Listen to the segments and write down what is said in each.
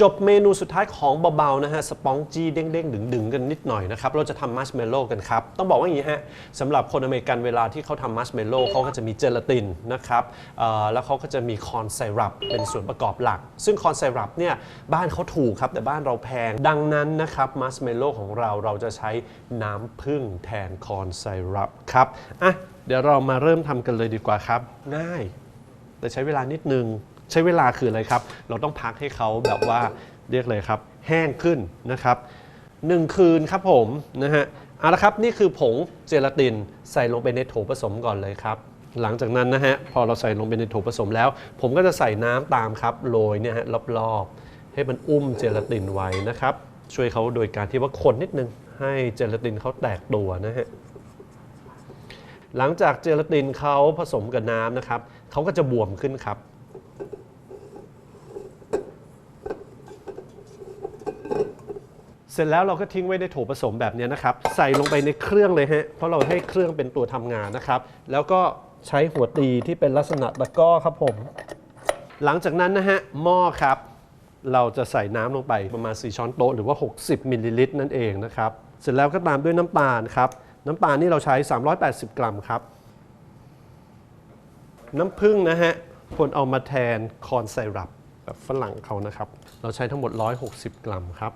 จบเมนูสุดท้ายของเบาๆนะฮะสปองจี้เด้งๆ ดึงๆ กันนิดหน่อยนะครับ เราจะทำมัชเมลโล่กันครับ ต้องบอกว่าอย่างนี้ฮะสำหรับคนอเมริกันเวลาที่เขาทำมัชเมลโล่เขาก็จะมีเจลาตินนะครับแล้วเขาก็จะมีคอนไซรัปเป็นส่วนประกอบหลัก ซึ่งคอนไซรัปเนี่ยบ้านเขาถูกครับ แต่บ้านเราแพง ดังนั้นนะครับมัชเมลโล่ของเราเราจะใช้น้ำผึ้งแทนคอนไซรัปครับอะเดี๋ยวเรามาเริ่มทำกันเลยดีกว่าครับ ง่าย แต่ใช้เวลานิดนึง ใช้เวลาคืออะไรครับ เราต้องพักให้เขาแบบว่าเรียกเลยครับ แห้งขึ้นนะครับหนึ่งคืนครับผมนะฮะเอาละครับนี่คือผงเจลาตินใส่ลงไปในโถผสมก่อนเลยครับ หลังจากนั้นนะฮะพอเราใส่ลงไปในโถผสมแล้ว ผมก็จะใส่น้ำตามครับโรยเนี่ยฮะรอบๆ ให้มันอุ้มเจลาตินไว้นะครับ ช่วยเขาโดยการที่ว่าคนนิดนึง ให้เจลาตินเขาแตกตัวนะฮะหลังจากเจลาตินเขาผสมกับน้ำนะครับเขาก็จะบวมขึ้นครับ เส ร็จแล้วเราก็ทิ้งไว้ในโถผสมแบบนี้นะครับ ใส่ลงไปในเครื่องเลยฮะ เพราะเราให้เครื่องเป็นตัวทำงานนะครับ แล้วก็ใช้หัวตีที่เป็นลักษณะตะก้อครับผม หลังจากนั้นนะฮะหม้อครับ เราจะใส่น้ำลงไปประมาณ 4 ช้อนโต๊ะหรือว่า 60มิลลิลิตรนั่นเองนะครับ เสร็จแล้วก็ตามด้วยน้ำตาลครับ น้ำตาลนี่เราใช้ 380 กรัมครับ น้ำผึ้งนะฮะควรเอามาแทนคอนไซรัปแบบฝรั่งเขานะครับ เราใช้ทั้งหมด 160 กรัมครับ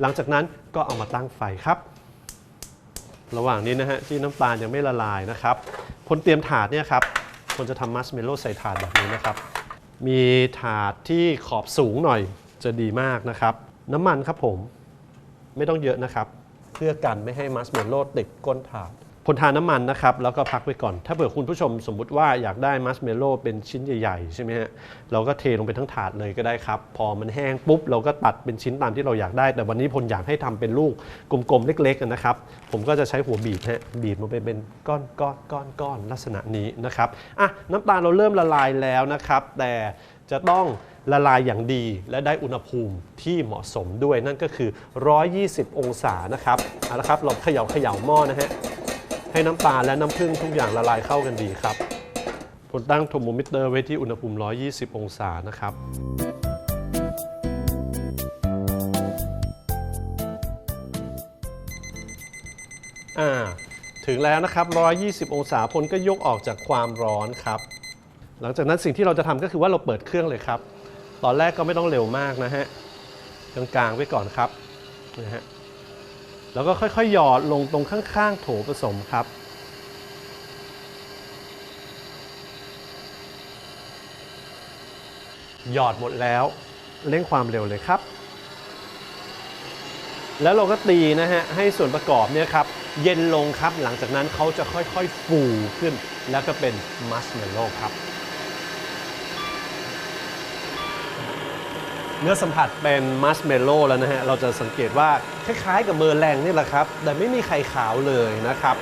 หลังจากนั้นก็เอามาตั้งไฟครับ ระหว่างนี้นะฮะที่น้ำตาลยังไม่ละลายนะครับคนเตรียมถาดเนี่ยครับคนจะทำมัสเมลโล่ใส่ถาดแบบนี้นะครับมีถาดที่ขอบสูงหน่อยจะดีมากนะครับ น้ำมันครับผมไม่ต้องเยอะนะครับ เพื่อกันไม่ให้มัสเมลโล่ติดก้นถาด พลทานน้ำมันนะครับ แล้วก็พักไว้ก่อน ถ้าเผื่อคุณผู้ชมสมมุติว่าอยากได้มัสเมลโล่เป็นชิ้นใหญ่ๆ ใช่ไหมฮะเราก็เทลงไปทั้งถาดเลยก็ได้ครับ พอมันแห้งปุ๊บ เราก็ตัดเป็นชิ้นตามที่เราอยากได้ แต่วันนี้พลอยากให้ทำเป็นลูกกลมๆ เล็กๆนะครับ ผมก็จะใช้หัวบีบฮะบีบลงไปเป็นก้อนก้อนก้อนก้อนลักษณะนี้นะครับอะน้ำตาลเราเริ่มละลายแล้วนะครับ แต่จะต้องละลายอย่างดีและได้อุณหภูมิที่เหมาะสมด้วยนั่นก็คือ 120 องศานะครับเอาละครับเราเขย่าเขย่าหม้อนะฮะ ให้น้ำตาลและน้ำผึ้งทุกอย่างละลายเข้ากันดีครับผมตั้งโทโมมิเตอร์ไว้ที่อุณหภูมิ 120 องศานะครับ อ่า ถึงแล้วนะครับ 120 องศาพลก็ยกออกจากความร้อนครับ หลังจากนั้นสิ่งที่เราจะทำก็คือว่าเราเปิดเครื่องเลยครับ ตอนแรกก็ไม่ต้องเร็วมากนะฮะ กลางๆไว้ก่อนครับนะฮะ แล้วก็ค่อยๆ หยอดลงตรงข้างๆ โถผสมครับ หยอดหมดแล้วเร่งความเร็วเลยครับ แล้วเราก็ตีนะฮะ ให้ส่วนประกอบเนี่ยครับ เย็นลงครับ หลังจากนั้นเขาจะค่อยๆ ฟูขึ้น แล้วก็เป็นมัสเมลโล่ครับ เนื้อสัมผัสเป็นมัสเมลโล่แล้วนะฮะ เราจะสังเกตว่าคล้ายๆกับเมอร์แรงนี่แหละครับ แต่ไม่มีไข่ขาวเลยนะครับ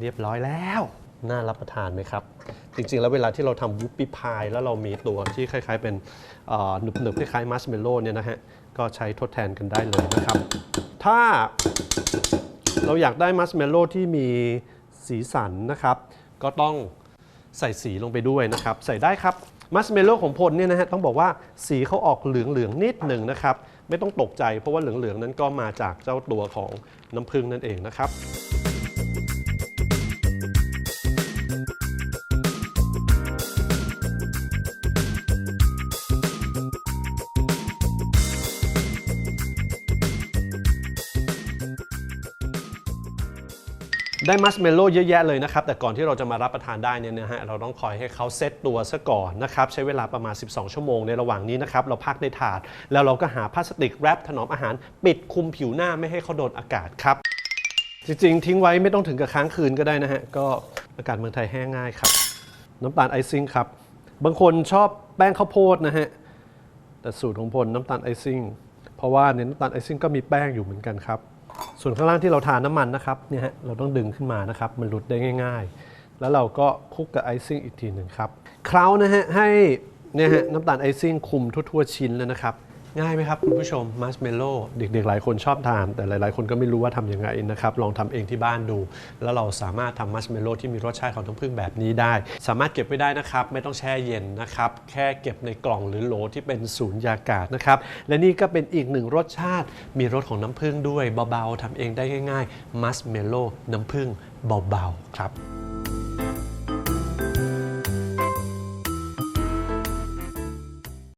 เรียบร้อยแล้ว น่ารับประทานไหมครับ จริงๆ แล้วเวลาที่เราทำวุปปี้พายแล้วเรามีตัวที่คล้าย ๆ เป็นหนึบๆคล้ายๆมัสเมลโล่เนี่ยนะฮะ ก็ใช้ทดแทนกันได้เลยนะครับ ถ้าเราอยากได้มัสเมลโล่ที่มีสีสันนะครับ ก็ต้องใส่สีลงไปด้วยนะครับ ใส่ได้ครับ มัสเมลโล่ของพลเนี่ยนะฮะต้องบอกว่าสีเขาออกเหลืองๆนิดหนึ่งนะครับ ไม่ต้องตกใจเพราะว่าเหลืองๆนั้นก็มาจากเจ้าตัวของน้ำผึ้งนั่นเองนะครับ ได้มัสเมลโล่เยอะแยะเลยนะครับ แต่ก่อนที่เราจะมารับประทานได้เนี่ยนะฮะเราต้องคอยให้เขาเซตตัวซะก่อนนะครับ ใช้เวลาประมาณ 12 ชั่วโมงในระหว่างนี้นะครับ เราพักในถาด แล้วเราก็หาพลาสติกแรปถนอมอาหาร ปิดคุมผิวหน้าไม่ให้เขาโดนอากาศครับ จริงๆ ทิ้งไว้ไม่ต้องถึงกับค้างคืนก็ได้นะฮะก็อากาศเมืองไทยแห้งง่ายครับ น้ำตาลไอซิ่งครับบางคนชอบแป้งข้าวโพดนะฮะแต่สูตรของพลน้ำตาลไอซิ่งเพราะว่าในน้ำตาลไอซิ่งก็มีแป้งอยู่เหมือนกันครับ ส่วนข้างล่างที่เราทานน้ำมันนะครับเนี่ยฮะเราต้องดึงขึ้นมานะครับ มันหลุดได้ง่าย ๆ แล้วเราก็คลุกกับไอซิ่งอีกทีหนึ่งครับเคล้านะฮะให้เนี่ยฮะน้ำตาลไอซิ่งคลุมทั่วๆชิ้นแล้วนะครับ ง่ายไหมครับคุณผู้ชมมัชเมลโล่เด็กๆ หลายคนชอบทาน แต่หลายๆ คนก็ไม่รู้ว่าทำยังไงนะครับ ลองทำเองที่บ้านดู แล้วเราสามารถทำมัชเมลโล่ที่มีรสชาติของน้ำผึ้งแบบนี้ได้ สามารถเก็บไว้ได้นะครับ ไม่ต้องแช่เย็นนะครับ แค่เก็บในกล่องหรือโหลที่เป็นสูญญากาศนะครับ และนี่ก็เป็นอีกหนึ่งรสชาติ มีรสของน้ำผึ้งด้วยเบาๆทำเองได้ง่ายๆมัชเมลโล่น้ำผึ้งเบาๆครับ